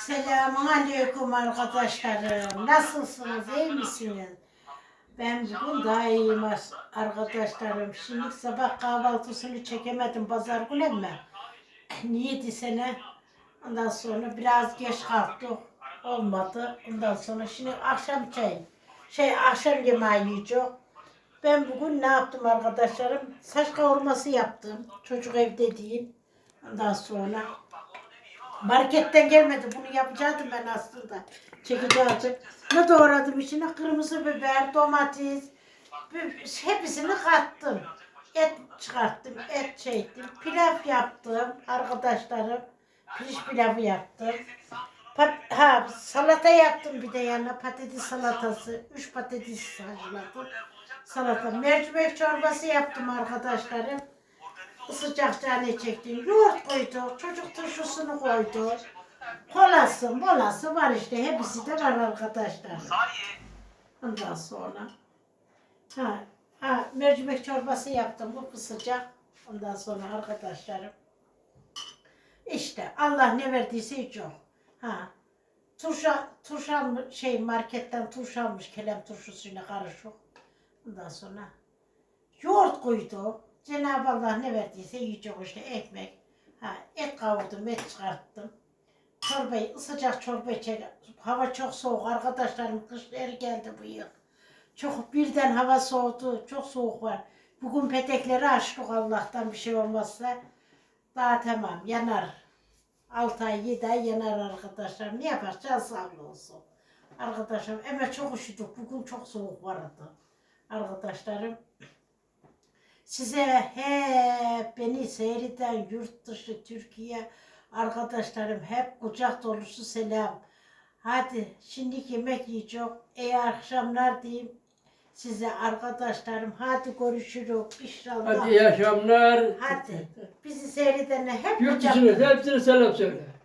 Selamun Aleyküm arkadaşlarım. Nasılsınız? iyi misiniz? Ben bugün daha iyiyim arkadaşlarım. Şimdi sabah kahvaltısını çekemedim pazar günü ama niye desene ondan sonra biraz geç kalktık. Olmadı. Ondan sonra şimdi akşam çay, şey akşam yemeği yiyeceğiz. Ben bugün ne yaptım arkadaşlarım? Saç kavurması yaptım. Çocuk evde değil. Ondan sonra Marketten gelmedi. Bunu yapacaktım ben aslında. Çekeceğim. Ne doğradım içine? Kırmızı biber, domates. Hepsini kattım. Et çıkarttım. Et çektim. Pilav yaptım arkadaşlarım. Pirinç pilavı yaptım. Pat ha, salata yaptım bir de yanına patates salatası. Üç patates haşladım. Salata. Mercimek çorbası yaptım arkadaşlarım. Sıcak tane çektim. Yoğurt koyduk. Çocuk turşusunu koyduk. Kolası, molası var işte. Hepsi de var arkadaşlar. Ondan sonra. Ha, ha, mercimek çorbası yaptım. Bu sıcak. Ondan sonra arkadaşlarım. İşte Allah ne verdiyse hiç yok. Ha. Turşa, turş almış, şey marketten turş almış kelem turşusuyla karışık. Ondan sonra yoğurt koydu. Cenab-ı Allah ne verdiyse yiyecek işte ekmek. Ha, et kavurdum, et çıkarttım. Çorbayı, sıcak çorba içecek. Hava çok soğuk arkadaşlarım. Kışları geldi bu yıl. Çok birden hava soğudu. Çok soğuk var. Bugün petekleri açtık Allah'tan bir şey olmazsa. Daha tamam yanar. 6 ay 7 ay yanar arkadaşlar. Ne yapacağız sağlık olsun. Arkadaşlarım ama çok üşüdük. Bugün çok soğuk vardı. Arkadaşlarım. Size hep beni seyreden yurt dışı Türkiye arkadaşlarım hep kucak dolusu selam. Hadi şimdi yemek yiyeceğim. İyi akşamlar diyeyim size arkadaşlarım. Hadi görüşürüz inşallah. Hadi iyi akşamlar. Hadi. Bizi seyredene hep Yurt kucak dışına hepsine selam söyle.